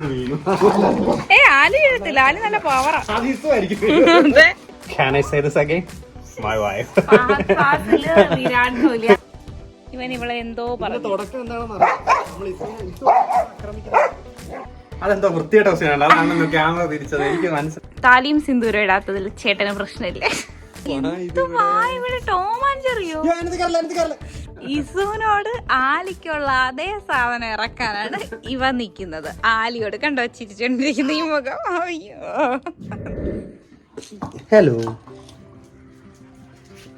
ഏ ആലി എഴുത്തില്ല ആലി നല്ല പവറാ Can I say this again? My wife. Virat Kohli ഇവൻ ഇവളെ എന്തോ പറഞ്ഞു. തുടക്കം എന്താണെന്ന് അതെന്തോ വൃത്തിയായിട്ട് അവസ്ഥയാണ് അതാണ് ക്യാമറ തിരിച്ചത്. എനിക്ക് മനസ്സിലായി താലിയും സിന്ദൂരം ഇടാത്തതിൽ ചേട്ടന് പ്രശ്നമില്ലേ? ഇസുവിനോട് ആലിക്കുള്ള അതേ സാധനം ഇറക്കാനാണ് ഇവ നിൽക്കുന്നത് ആലിയോട് കണ്ടോ ചിരിച്ചോണ്ടിരിക്കുന്ന ഈ മുഖം. അയ്യോ. ഹലോ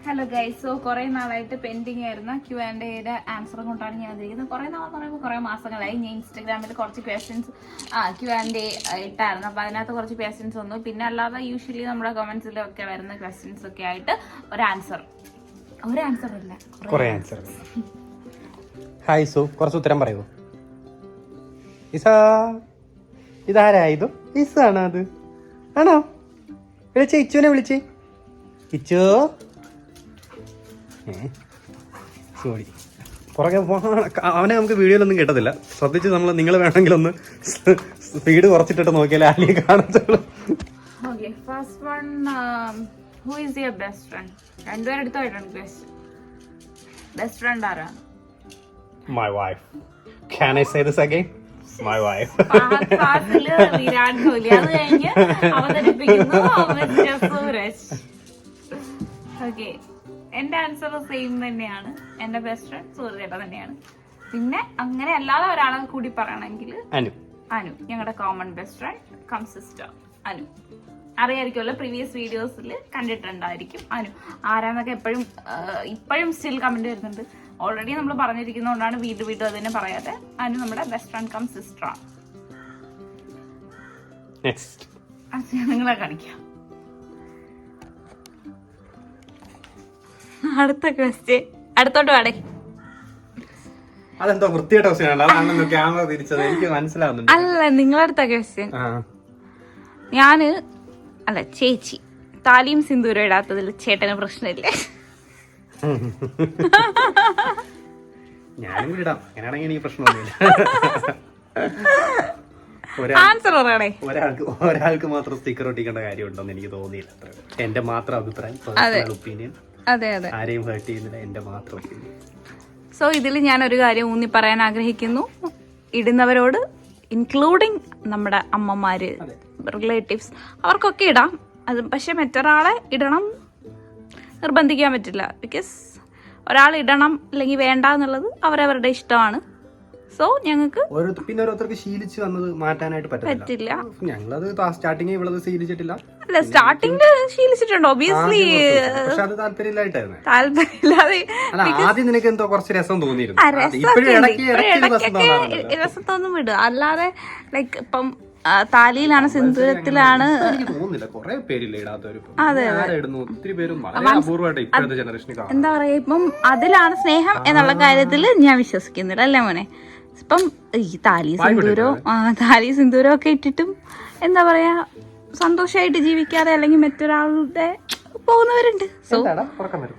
ഹലോ ഗൈസ് സോ കുറെ നാളായിട്ട് പെൻഡിങ് ആയിരുന്ന ക്യു ആൻഡ് എയുടെ ആൻസർ കൊണ്ടാണ് ഞാൻ വന്നിരിക്കുന്നത്. കുറെ നാൾ പറയുമ്പോൾ കുറെ മാസങ്ങളായി. ഞാൻ ഇൻസ്റ്റാഗ്രാമിൽ കുറച്ച് ക്വസ്റ്റ്യൻസ് ആ ക്യു ആൻഡ് എ ഇട്ടായിരുന്നു. അപ്പൊ അതിനകത്ത് കുറച്ച് ക്വസ്റ്റ്യൻസ് വന്നു. പിന്നെ അല്ലാതെ യൂഷ്വലി നമ്മുടെ കമന്റ്സിലൊക്കെ വരുന്ന ക്വസ്റ്റ്യൻസ് ഒക്കെ ആയിട്ട് ഒരു ആൻസർ ഒരു ആൻസർ ഇല്ല. കുറെ ആൻസർ ഹായ് സു കുറച്ച് ഉത്തരം പറയൂ ഇസ ഇസ ആണോ അത്? ആണോ? വിളിച്ചേ ഇച്ചുവിനെ വിളിച്ചേ. ഇച്ചു. സോറി. പുറകെ അവനെ നമുക്ക് വീഡിയോയിലൊന്നും കിട്ടത്തില്ല. ശ്രദ്ധിച്ച് നമ്മൾ നിങ്ങൾ വേണമെങ്കിൽ ഒന്ന് സ്പീഡ് കുറച്ചിട്ടിട്ട് നോക്കിയാലേ ആലിയെ കാണത്തുള്ളൂ. Okay first one who is your best friend രണ്ടുപേരും എടുത്തായിട്ടാണ് ബെസ്റ്റ് ബെസ്റ്റ് ഫ്രണ്ട് ആരാ? My wife can I say this again my wife Fahadh Faasil Virat Kohli. അത് കഴിഞ്ഞ് അവതരിപ്പിക്കുന്നു മിസ്റ്റർ സൂരജ്. ഓക്കെ എന്റെ ആൻസർ സെയിം തന്നെയാണ്. എന്റെ ബെസ്റ്റ് ഫ്രണ്ട് സൂരജേട്ട തന്നെയാണ്. പിന്നെ അങ്ങനെ അല്ലാതെ ഒരാളെ കൂടി പറയണമെങ്കിൽ അനു. അനു. ഞങ്ങളുടെ common best friend cum sister Anu. അറിയായിരിക്കുമല്ലോ previous വീഡിയോസിൽ കണ്ടിട്ടുണ്ടായിരിക്കും അനു. ആരാന്നൊക്കെ എപ്പോഴും ഇപ്പോഴും സ്റ്റിൽ കമന്റ് വരുന്നുണ്ട്. ഓൾറെഡി നമ്മൾ പറഞ്ഞിരിക്കുന്നതുകൊണ്ടാണ് വീണ്ടും വീണ്ടും അത് തന്നെ പറയാതെ അനു നമ്മുടെ ബെസ്റ്റ് ഫ്രണ്ട് കം സിസ്റ്റർ ആണ്. നിങ്ങളെ കാണിക്കാം. അടുത്ത ക്വസ്റ്റ്യൻ അടുത്തോട്ട് പാടേ. അതെന്തോ വൃത്തിയായിട്ട ക്വസ്റ്റ്യൻ അതാണ് ക്യാമറ തിരിച്ചത്. എനിക്ക് മനസ്സിലാവുന്നുണ്ട്. അല്ല നിങ്ങളടുത്ത ക്വസ്റ്റ്യൻ ഞാൻ അല്ല ചേച്ചി താലിയും സിന്ദൂരം ഇടാത്തതിൽ ചേട്ടന് പ്രശ്നമില്ലേ? ഞാനും കൂടി ഇടാം. അങ്ങനെയാണെങ്കിൽ എനിക്ക് പ്രശ്നമൊന്നുമില്ല. ആൻസർ പറയണേ. ഒരാൾക്ക് ഒരാൾക്ക് മാത്രം സ്റ്റിക്കർ ഒട്ടിക്കേണ്ട കാര്യമുണ്ടെന്ന് എനിക്ക് തോന്നിയില്ല അത്ര. എന്റെ മാത്രം അഭിപ്രായം ഒപ്പീനിയൻ അതെ അതെ. ആരെയും ഹേർട്ട് ചെയ്യുന്നില്ല എന്റെ മാത്രം സോ ഇതിൽ ഞാൻ ഒരു കാര്യം ഊന്നി പറയാൻ ആഗ്രഹിക്കുന്നു. ഇടുന്നവരോട് ഇൻക്ലൂഡിങ് നമ്മുടെ അമ്മമാര് റിലേറ്റീവ്സ് അവർക്കൊക്കെ ഇടാം. അത് പക്ഷെ മറ്റൊരാളെ ഇടണം നിർബന്ധിക്കാൻ പറ്റില്ല. ബിക്കോസ് ഒരാൾ ഇടണം അല്ലെങ്കിൽ വേണ്ട എന്നുള്ളത് അവരവരുടെ ഇഷ്ടമാണ്. സോ ഞങ്ങൾക്ക് പിന്നെ ഓരോരുത്തർക്ക് ശീലിച്ച് വന്നത് മാറ്റാനായിട്ട് പറ്റില്ല. ഞങ്ങളത് സ്റ്റാർട്ടിങ് ഇവളത് ശീലിച്ചിട്ടില്ല. അല്ല സ്റ്റാർട്ടിങ് ശീലിച്ചിട്ടുണ്ട് ഒബിയസ്ലി അത് താല്പര്യമില്ലാതെ ആദ്യം നിനക്ക് എന്തോ കുറച്ച് രസം തോന്നിയിരുന്നു. അത് രസം തോന്നും വിടും. അല്ലാതെ ലൈക്ക് ഇപ്പം താലിയിലാണ് സിന്ദൂരത്തിലാണ് കാണും എന്താ പറയാ ഇപ്പം അതിലാണ് സ്നേഹം എന്നുള്ള കാര്യത്തിൽ ഞാൻ വിശ്വസിക്കുന്നില്ല അല്ലേ മോനെ? ഇപ്പം ഈ താലി സിന്ദൂരോ ആ താലി സിന്ദൂരോ ഒക്കെ ഇട്ടിട്ടും എന്താ പറയാ സന്തോഷമായിട്ട് ജീവിക്കാതെ അല്ലെങ്കിൽ മറ്റൊരാളുടെ പോകുന്നവരുണ്ട്. സോ എന്താടാ? സിന്ദൂരോ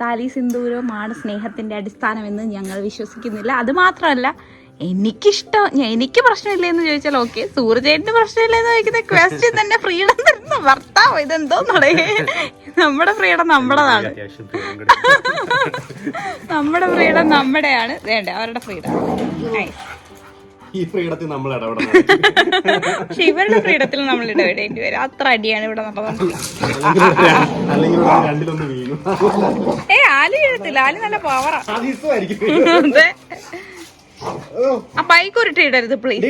താലി സിന്ദൂരവുമാണ് സ്നേഹത്തിന്റെ അടിസ്ഥാനമെന്ന് ഞങ്ങൾ വിശ്വസിക്കുന്നില്ല. അത് മാത്രമല്ല എനിക്കിഷ്ടം. എനിക്ക് പ്രശ്നമില്ല എന്ന് ചോദിച്ചാൽ ഓക്കെ സൂര്യചേട്ടന് പ്രശ്നമില്ല എന്ന് ചോദിക്കുന്ന ക്വസ്റ്റ്യൻ തന്നെ ഫ്രീഡം തരുന്ന ഭർത്താവ്. ഇതെന്തോ നമ്മുടെ ഫ്രീഡം നമ്മുടെതാണ്. നമ്മുടെ ഫ്രീഡം നമ്മുടെയാണ്. വേണ്ട അവരുടെ ഫ്രീഡം. ഈ ഫ്രീഡത്തിൽ നമ്മൾ ഇടപെടണം. പക്ഷെ ഇവരുടെ ഫ്രീഡത്തിൽ നമ്മൾ ഇടപെടേണ്ടി വരും. അത്ര അടിയാണ് ഇവിടെ നടന്നത്. ഏ ആലി എഴുത്തില്ല ആലി നല്ല പവറാണ് അതെ. ആ ബൈക്ക് ഉരുട്ടി ഇടരുത് പ്ലീസ്.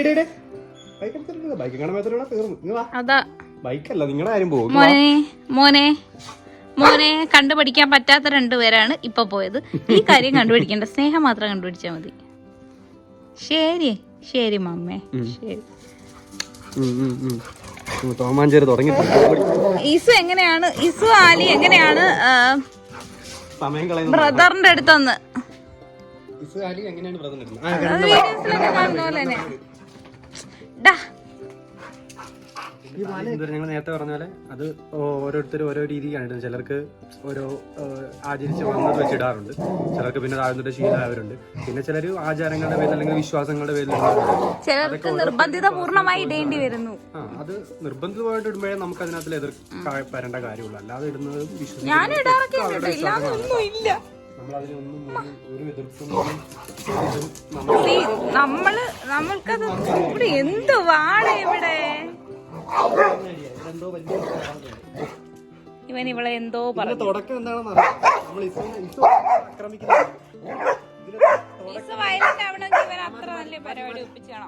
അതാ. ബൈക്കല്ല നിങ്ങളുടെ കാര്യം പോകും മോനെ മോനെ മോനെ കണ്ടുപിടിക്കാൻ പറ്റാത്ത രണ്ടുപേരാണ് ഇപ്പൊ പോയത്. ഈ കാര്യം കണ്ടുപിടിക്കേണ്ട. സ്നേഹം മാത്രം കണ്ടുപിടിച്ചാൽ മതി. ശരി ശരി മമ്മേ. ശരി. തോമാഞ്ചേരി തുടങ്ങി. ഇസു എങ്ങനെയാണ്? ഇസു ആലി എങ്ങനെയാണ് ബ്രദറിന്റെ അടുത്തൊന്ന്? എങ്ങനെയാണ് ഞങ്ങൾ നേരത്തെ പറഞ്ഞ പോലെ അത് ഓരോരുത്തർ ഓരോ രീതിക്കാണ് ഇടുന്നത്. ചിലർക്ക് ഓരോ ആചരിച്ച് വന്നത് വെച്ചിടാറുണ്ട് ചിലർക്ക് പിന്നെ താഴ്ന്നിട്ട് ശീലമായവരുണ്ട്. പിന്നെ ചിലർ ആചാരങ്ങളുടെ പേരിൽ അല്ലെങ്കിൽ വിശ്വാസങ്ങളുടെ പേരിൽ ചിലർക്ക് നിർബന്ധിത പൂർണമായി ഇടേണ്ടി വരുന്നു. ആ അത് നിർബന്ധിതമായിട്ട് ഇടുമ്പോഴേ നമുക്ക് അതിനകത്തിൽ എതിർ വരേണ്ട കാര്യമുള്ളൂ. അല്ലാതെ ഇടുന്നത് വിശ്വസിച്ച് നമ്മൾ നമ്മൾക്കത് ഇവിടെ എന്ത് വാണ ഇവിടെ? ഇവൻ ഇവളെ എന്തോ പറഞ്ഞു. തുടക്കം എന്താണെന്ന് ഇവൻ അത്ര നല്ല പരിപാടി ഒപ്പിച്ചാണോ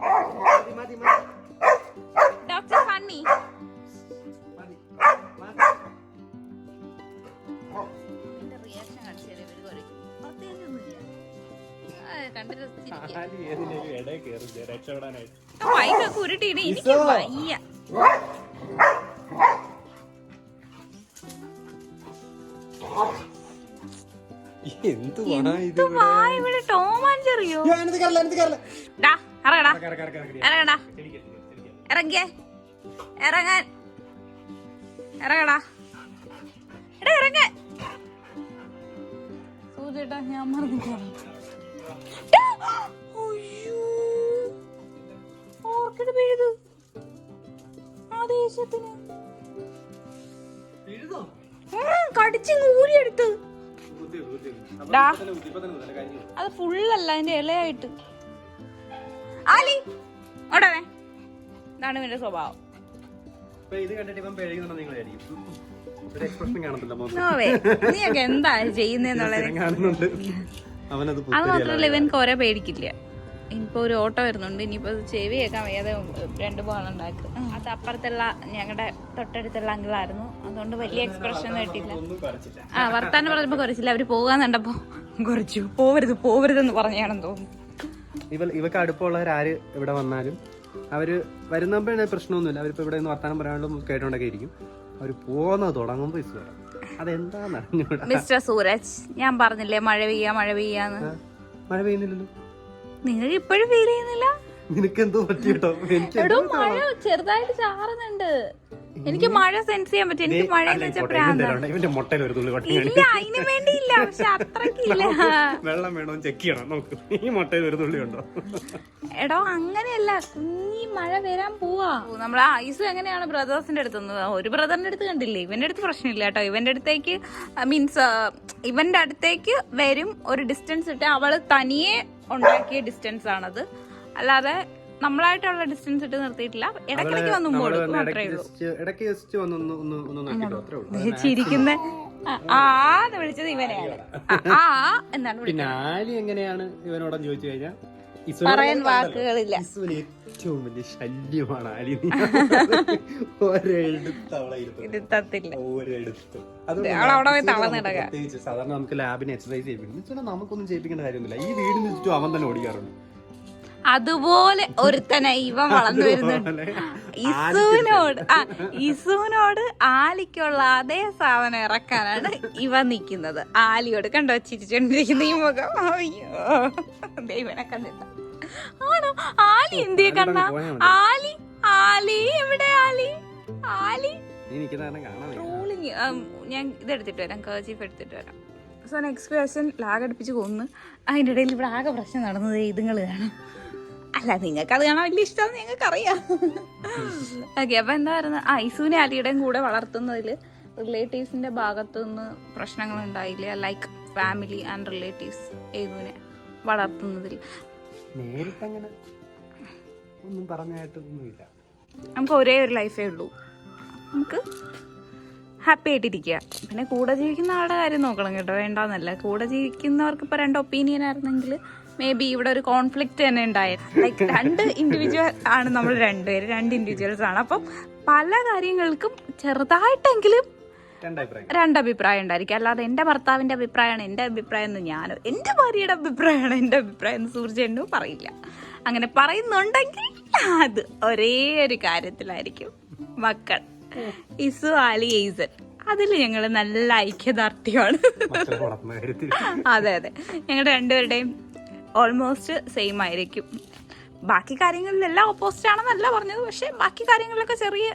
ഡോക്ടർ ഫണ്ണി മൈക്കൊക്കെ ഉരുട്ടിയിട്ട് എനിക്ക് വയ്യ. ഇവിടെ? ടോമാൻ ചെറിയോ ഇറങ്ങടാ. ഇറങ്ങടാ. ഇറങ്ങിയേ. ഇറങ്ങാൻ. ഇറങ്ങടാ. എടാ ഇറങ്ങ. സൂചേട്ടാ ഞാൻ ഓർക്കിഡ് ഊരിയെടുത്ത്. അത് ഫുള്ളല്ല അതിന്റെ ഇലയായിട്ട്. ആലി ഓടവേ ഇതാണ് ഇവന്റെ സ്വഭാവം. നീയൊക്കെ എന്താ ചെയ്യുന്നേന്നുള്ളത് അവനത് അത് മാത്രല്ല ഇവൻ കൊറേ പേടിക്കില്ല. ഇനിയിപ്പോ ഒരു ഓട്ടോ വരുന്നുണ്ട് ഇനിയിപ്പോ ചെവി കേൾക്കാൻ വയ്യാതെ രണ്ട് ബോളുണ്ടാക്കും അത് അപ്പുറത്തുള്ള ഞങ്ങളുടെ തൊട്ടടുത്തുള്ള അങ്കിളായിരുന്നു. അതുകൊണ്ട് വലിയ എക്സ്പ്രഷൻ കുറച്ചില്ല. ആ വർത്താനം പറഞ്ഞപ്പോ കുറച്ചില്ല. അവർ പോകാൻ കണ്ടപ്പോ കുറച്ചു. പോവരുത് പോവരുതെന്ന് പറഞ്ഞാണെന്ന് തോന്നുന്നു. ഇവ ഇവക്ക് അടുപ്പമുള്ളവരാര് ഇവിടെ വന്നാലും അവർ വരുന്നപ്പോഴേ പ്രശ്നമൊന്നുമില്ല. അവരിപ്പോ ഇവിടെ നിന്ന് വർത്താനം പറയാനുള്ള കേട്ടോണ്ടൊക്കെ ഇരിക്കും. അവർ പോകുന്നത് തുടങ്ങുമ്പോ ഇസ് വരാം അതെന്താന്ന് മിസ്റ്റർ സൂരജ് ഞാൻ പറഞ്ഞില്ലേ മഴ പെയ്യാ മഴ പെയ്യാന്ന്? മഴ പെയ്യുന്നില്ലല്ലോ. നിങ്ങൾ ഇപ്പോഴും ഫീൽ ചെയ്യുന്നില്ല? നിനക്ക് എന്തോ പറ്റി കേട്ടോ? എനിക്ക് എടോ മഴ ചെറുതായിട്ട് ചാറുന്നുണ്ട്. എനിക്ക് മഴ സെൻസ് ചെയ്യാൻ പറ്റും. എനിക്ക് മഴ ഇവന്റെ മുട്ടയിൽ ഒരു തുള്ളി ഇല്ല അതിന് വേണ്ടിയില്ല പക്ഷെ അത്രക്കില്ല വെള്ളം വേണോ ചെക്ക് ചെയ്യണം. നോക്ക് ഈ മുട്ടയിൽ ഒരു തുള്ളി ഉണ്ടോ? എടോ അങ്ങനെയല്ല. കുഞ്ഞി മഴ വരാൻ പോവാ. നമ്മൾ ഐസ് എങ്ങനെയാണ് ബ്രദേഴ്സിന്റെ അടുത്ത് ഒരു ബ്രദറിന്റെ അടുത്ത് കണ്ടില്ലേ? ഇവന്റെ അടുത്ത് പ്രശ്നമില്ല കേട്ടോ. ഇവന്റെ അടുത്തേക്ക് മീൻസ് ഇവന്റെ അടുത്തേക്ക് വരും. ഒരു ഡിസ്റ്റൻസ് ഇട്ട് അവൾ തനിയെ ഉണ്ടാക്കിയ ഡിസ്റ്റൻസ് ആണത്. അല്ലാതെ നമ്മളായിട്ടുള്ള ഡിസ്റ്റൻസ് ഇട്ട് നിർത്തിയിട്ടില്ല. ഇടക്കിടക്ക് വന്നു നമ്മൾ കൊടുക്കും അത്രേ ഉള്ളൂ. ചിരിക്കുന്ന ആ എന്ന് വിളിച്ചത് ഇവനെയാണ്. ആ, എന്നാണ് ആലി എങ്ങനെയാണ് ഇവനോടൊന്ന് ചോദിച്ചു കഴിഞ്ഞാൽ? പറയാൻ വാക്കുകളില്ല. ഏറ്റവും വലിയ ശല്യമാണ് ആലി. ഒരെടുത്ത് അവളെ ഇരുത്തുന്നത്. ഇരുത്തത്തില്ല ഒരെടുത്ത്. പ്രത്യേകിച്ച് സാധാരണ നമുക്ക് ലാബിന് എക്സസൈസ് ചെയ്യിപ്പിക്കും നമുക്കൊന്നും ചെയ്യിപ്പിക്കേണ്ട കാര്യമൊന്നുമില്ല. ഈ വീടിന് ചുറ്റും അവൻ തന്നെ ഓടിക്കാറുണ്ട്. അതുപോലെ ഒരുത്തനെ ഇവൻ വളർന്നു വരുന്നുണ്ട്. ഇസുവിനോട് ആ ഇസുവിനോട് ആലിക്കുള്ള അതേ സാധനം ഇറക്കാനാണ് ഇവ നിൽക്കുന്നത്. ആലിയോട് കണ്ടോ ചിരിച്ചോണ്ടിരിക്കുന്ന ഈ മുഖം. അയ്യോ ദൈവനെ കണ്ടില്ല ആണോ? ആലി എന്തിയെ കണ്ട? ആലി ആലി എവിടെ ആലി? ആലി. ട്രോളിങ് ഞാൻ ഇതെടുത്തിട്ട് വരാം കേജീഫ് എടുത്തിട്ട് വരാം. സോ നെക്സ്റ്റ് ക്വസ്റ്റ്യൻ ലാഗ് അടുപ്പിച്ച് കൊന്ന്. അതിന്റെ ഇടയിൽ ഇവിടെ ആകെ പ്രശ്നം നടന്നത് ഇതുങ്ങൾ കാണും. അല്ല നിങ്ങൾക്ക് അത് കാണാൻ വലിയ ഇഷ്ടമാണ് നിങ്ങൾക്കറിയാം അറിയാം ഓക്കെ അപ്പൊ എന്താ പറയുന്നത്? ആ ഇസുവിനെ അലിയുടെയും കൂടെ വളർത്തുന്നതിൽ റിലേറ്റീവ്സിന്റെ ഭാഗത്തുനിന്ന് പ്രശ്നങ്ങൾ ഉണ്ടായില്ല. ലൈക്ക് ഫാമിലി ആൻഡ് റിലേറ്റീവ്സ് ഏതുവിനെ വളർത്തുന്നതിൽ. നേരിട്ടങ്ങനെ ഒന്നും പറഞ്ഞായിട്ടൊന്നുമില്ല. നമുക്ക് ഒരേ ഒരു ലൈഫേ ഉള്ളൂ. നമുക്ക് ഹാപ്പി ആയിട്ടിരിക്കുക. പിന്നെ കൂടെ ജീവിക്കുന്ന ആളുടെ കാര്യം നോക്കണം കേട്ടോ. വേണ്ടാന്നല്ല. കൂടെ ജീവിക്കുന്നവർക്ക് ഇപ്പൊ രണ്ട് ഒപ്പീനിയൻ ആയിരുന്നെങ്കിൽ മേ ബി ഇവിടെ ഒരു കോൺഫ്ലിക്റ്റ് തന്നെ ഉണ്ടായത്. ലൈക്ക് രണ്ട് ഇൻഡിവിജ്വൽ ആണ് നമ്മൾ രണ്ടുപേര് രണ്ട് ഇൻഡിവിജ്വൽസ് ആണ്. അപ്പം പല കാര്യങ്ങൾക്കും ചെറുതായിട്ടെങ്കിലും രണ്ടഭിപ്രായം. ഉണ്ടായിരിക്കും. അല്ലാതെ എന്റെ ഭർത്താവിന്റെ അഭിപ്രായമാണ് എന്റെ അഭിപ്രായം എന്ന് ഞാനോ എന്റെ ഭാര്യയുടെ അഭിപ്രായമാണ് എന്റെ അഭിപ്രായം എന്ന് സൂർജേണ്ടു പറയില്ല. അങ്ങനെ പറയുന്നുണ്ടെങ്കിൽ അത് ഒരേ ഒരു കാര്യത്തിലായിരിക്കും. മക്കൾ. ഇസു ആലി എയ്സൻ അതിൽ ഞങ്ങൾ നല്ല ഐക്യദാർഢ്യമാണ്. അതെ അതെ. ഞങ്ങളുടെ രണ്ടുപേരുടെയും ഓൾമോസ്റ്റ് സെയിം ആയിരിക്കും. ബാക്കി കാര്യങ്ങളിലെല്ലാം ഓപ്പോസിറ്റ് ആണെന്നല്ല പറഞ്ഞത്. പക്ഷേ ബാക്കി കാര്യങ്ങളിലൊക്കെ ചെറിയ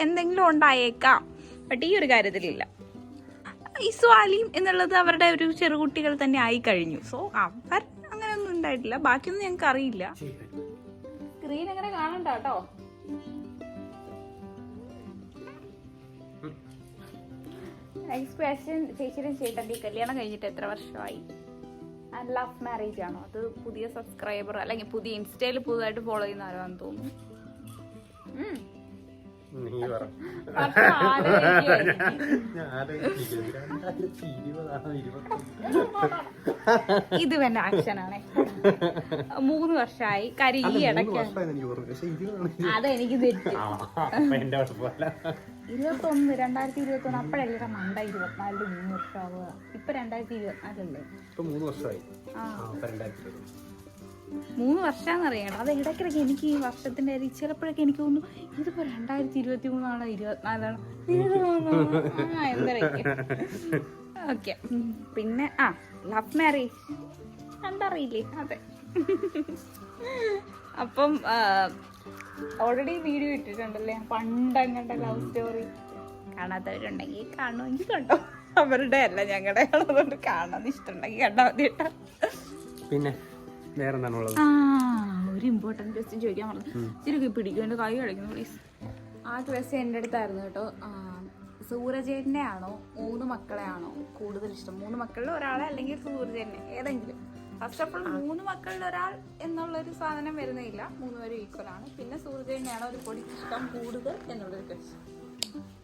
എന്തെങ്കിലും ഉണ്ടായേക്കാം. ബട്ട് ഈ ഒരു കാര്യത്തിലില്ല. ഇസ്വാലിയും എന്നുള്ളത് അവരുടെ ഒരു ചെറുകുട്ടികൾ തന്നെ ആയി കഴിഞ്ഞു. സോ അവർ അങ്ങനെയൊന്നും ഉണ്ടായിട്ടില്ല. ബാക്കിയൊന്നും ഞങ്ങൾക്ക് അറിയില്ല. സ്ക്രീൻ എങ്ങനെ കാണണ്ട കേട്ടോ? നെക്സ്റ്റ് ക്വസ്റ്റ്യൻ ചേച്ചിയുടെ ചേട്ടന്റെ കല്യാണം കഴിഞ്ഞിട്ട് എത്ര വർഷമായി? ആൻഡ് ലവ് മാരേജ് ആണോ? അത് പുതിയ സബ്സ്ക്രൈബർ അല്ലെങ്കിൽ പുതിയ ഇൻസ്റ്റയിൽ പുതുതായിട്ട് ഫോളോ ചെയ്യുന്ന ആരാന്ന് തോന്നുന്നു. ഇത് പിന്നെ ആക്ഷനാണേ മൂന്ന് വർഷമായി കരി ഈ ഇടയ്ക്ക്. അതെനിക്ക് തെറ്റി. എന്റെ ഇരുപത്തൊന്ന് രണ്ടായിരത്തി ഇരുപത്തി ഒന്ന് അപ്പോഴല്ലേ മണ്ട ഇരുപത്തിനാലിൽ മൂന്ന് വർഷമാവുക ഇപ്പൊ രണ്ടായിരത്തി ഇരുപത്തിനാലല്ലേ മൂന്ന് വർഷമായി. മൂന്ന് വർഷമാണെന്നറിയണം അത് ഇടയ്ക്കിടയ്ക്ക് എനിക്ക് ഈ വർഷത്തിന്റെ ചിലപ്പോഴൊക്കെ എനിക്ക് തോന്നുന്നു ഇതിപ്പോ രണ്ടായിരത്തി ഇരുപത്തി മൂന്നാണോ ഇരുപത്തിനാലാണോ എന്തായിരിക്കും ഓക്കെ പിന്നെ ആ ലവ് മാരേജ്. കണ്ടറിയില്ലേ? അതെ. അപ്പം ഓൾറെഡി വീഡിയോ ഇട്ടിട്ടുണ്ടല്ലേ? പണ്ടങ്ങണ്ട ലവ് സ്റ്റോറി കാണാത്തവരുണ്ടെങ്കിൽ കാണുമെങ്കിൽ കണ്ടോ. അവരുടെ അല്ല ഞങ്ങളുടെ അതുകൊണ്ട് കാണാൻ ഇഷ്ടമുണ്ടെങ്കിൽ കണ്ടാൽ മതി കേട്ടോ. പിന്നെ വേറെ ആ ഒരു ഇമ്പോർട്ടന്റ് ക്വസ്റ്റ്യൻ ചോദിക്കാൻ പറഞ്ഞു. ഇച്ചിരി പിടിക്കും എന്റെ കൈ കളിക്കുന്നു പ്ലീസ് ആ ക്വസ്റ്റ്യൻ എന്റെ അടുത്തായിരുന്നു കേട്ടോ. സൂരജേട്ടനെ ആണോ മൂന്ന് മക്കളെ ആണോ കൂടുതൽ ഇഷ്ടം? മൂന്ന് മക്കളിൽ ഒരാളെ അല്ലെങ്കിൽ സൂരജേട്ടനെ? ഏതെങ്കിലും. ഫസ്റ്റ് ഓഫ് ഓൾ മൂന്ന് മക്കളിൽ ഒരാൾ എന്നുള്ളൊരു സാധനം വരുന്നില്ല മൂന്നുപേരും ഈക്വൽ ആണ്. പിന്നെ സൂര്യനെയാണ് ഒരു പൊടി ഇഷ്ടം കൂടുതൽ എന്നുള്ളൊരു question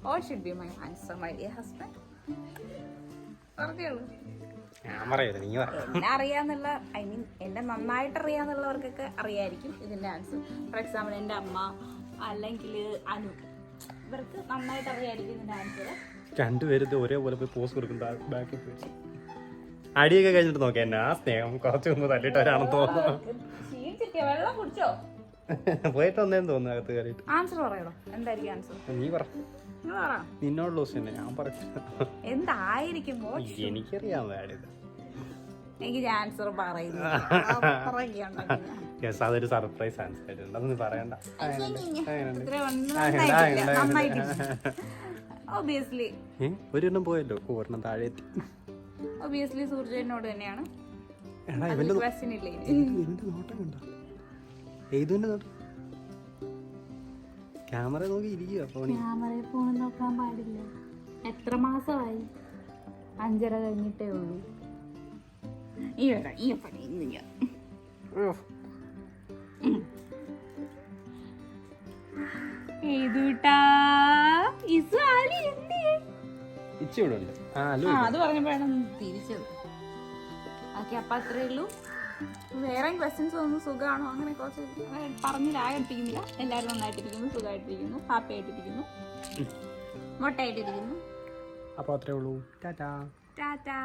all should be my answer my dear husband പറഞ്ഞോളൂ. എന്നെ അറിയാന്നുള്ള ഐ മീൻ എന്നെ നന്നായിട്ട് അറിയാന്നുള്ളവർക്കൊക്കെ അറിയായിരിക്കും ഇതിന്റെ ആൻസർ ഫോർ എക്സാമ്പിൾ എന്റെ അമ്മ അല്ലെങ്കിൽ അനു ഇവർക്ക് നന്നായിട്ട് അറിയായിരിക്കും ഇതിന്റെ ആൻസർ രണ്ടുപേരും ഒരേപോലെ പോയി പോസ് കൊടുക്കുന്ന ബാക്കിൽ പോയി. അടിയൊക്കെ കഴിഞ്ഞിട്ട് നോക്കി എന്നെ ആ സ്നേഹം കുറച്ച് മുമ്പ് തല്ലിട്ടവരാണെന്ന് തോന്നുന്നു. പോയിട്ട് വന്നേന്ന് തോന്നുന്നു അകത്ത് കയറിയിട്ട്. ആൻസർ പറയണോ എന്തായിരിക്കും ആൻസർ നീ പറ. നിന്നോടുള്ള ദിവസം തന്നെ ഞാൻ പറഞ്ഞു എന്തായിരിക്കുമ്പോ എനിക്കറിയാവുന്ന കാര്യം എനിക്ക് ആൻസർ പറയുന്നു. യെസ് അതൊരു സർപ്രൈസ് ആൻസർ ആയിട്ടുണ്ട് അതൊന്നും പറയണ്ട. ഒബിയസ്ലി ഏ? ഒരെണ്ണം പോയല്ലോ ഒരെണ്ണം താഴെ എത്തി ഒബിയസ്ലി സൂര്യനോട് തന്നെയാണ്. എടാ ഇവന്റെ ക്വസ്റ്റ്യൻ ഇല്ലേ ഇവന്റെ നോട്ടം കണ്ട? ഏതുവിന്റെ നോട്ടം? ക്യാമറ നോക്കി ഇരിക്കുക ഫോണി ക്യാമറയിൽ ഫോൺ നോക്കാൻ പാടില്ല. എത്ര മാസമായി? അഞ്ചര കഴിഞ്ഞിട്ടേ ഉള്ളൂ. ഈ വരാം, ഈ പണി ഇന്ന് ഞാൻ. അത് പറഞ്ഞപ്പോഴാണ് തിരിച്ചത്. ഓക്കെ അപ്പൊ അത്രേ ഉള്ളൂ. വേറെ ക്വസ്റ്റ്യൻസ് ഒന്നും സുഖമാണോ അങ്ങനെ കുറച്ച് പറഞ്ഞ് രാഗടിപ്പിക്കുന്നില്ല എല്ലാവരും നന്നായിട്ടിരിക്കുന്നു സുഖമായിട്ടിരിക്കുന്നു ഹാപ്പി ആയിട്ടിരിക്കുന്നു. മുട്ടയായിട്ടിരിക്കുന്നു. അപ്പോൾ അത്രേ ഉള്ളൂ. ടാറ്റാ. ടാറ്റാ.